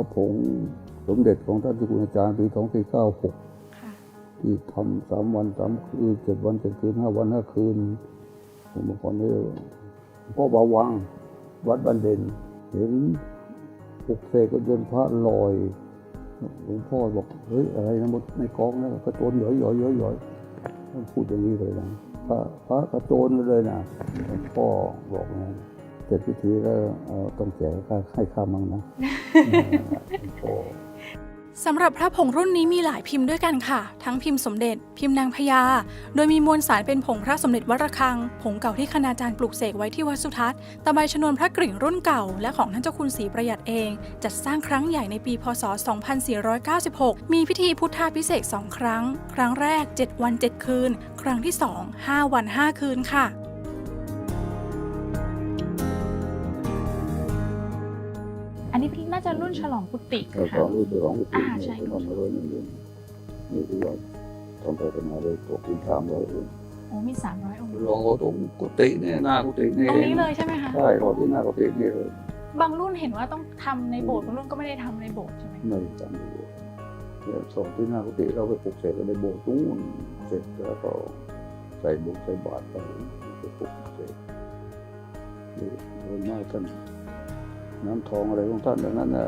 ระผงสมเด็จของท่านที่คุณอาจารย์ปี2496ค่ะที่ทำสามวันสามคืนเจ็ดวันเจ็ดคืนห้าวันห้าคืนผมบอกคนนี้พ่อบาวังวัดบันเด่นเห็นปลุกเสกก็เดินพระลอยหลวงพ่อบอกเฮ้ยอะไรนะบนในกองนะกระโจนหย่อยหย่อยหย่อยหย่อยท่านพูดอย่างนี้เลยนะพระพระกระโจนเลยนะหลวงพ่อบอกนะ เสร็จพิธีแล้วเอ่อต้องแจกค่าให้ข้ามั่งนะสำหรับพระผงรุ่นนี้มีหลายพิมพ์ด้วยกันค่ะ ทั้งพิมพ์สมเด็จ พิมพ์นางพญา โดยมีมวลสารเป็นผงพระสมเด็จวัดระฆัง ผงเก่าที่คณาจารย์ปลูกเสกไว้ที่วัดสุทัศน์ ตะไบชนวนพระกริ่งรุ่นเก่า และของท่านเจ้าคุณศรีประหยัดเอง จัดสร้างครั้งใหญ่ในปี พศ 2496 มีพิธีพุทธาพิเศษสองครั้ง ครั้งแรก 7 วัน 7 คืน ครั้งที่ 2 5 วัน 5 คืนค่ะ นนี้น่าจะรุ่นฉลองกุฏิแล้วก็รู้สึกของกุฏิอ่าเนี่ใช่ยทำมาเลยนี่นี่คือว่าทำไปทำมาเลยตกเป็นสามร้อยองค์โอ้มี300อยองค์รอตรงกุฏิเนี่ยหน้ากุฏิเนี่ยตรงนี้เลยใช่ไหมคะ ใช่รอที่หน้ากุฏิเนี่ยเลยบางรุ่นเห็นว่าต้องทำในโบสถ์บางรุ่นก็ไม่ได้ทำในโบสถ์ใช่ไหมไม่จำดูเนี่ยสองที่หน้ากุฏิเราไปปลุกเสกกันในโบสถ์นู้นเสร็จแล้วก็ใส่บุกใส่บาตรไปไปปลุกเสกนี่เดินหน้าท่าน น้ำทองอะไรของท่านดังนั้นนะ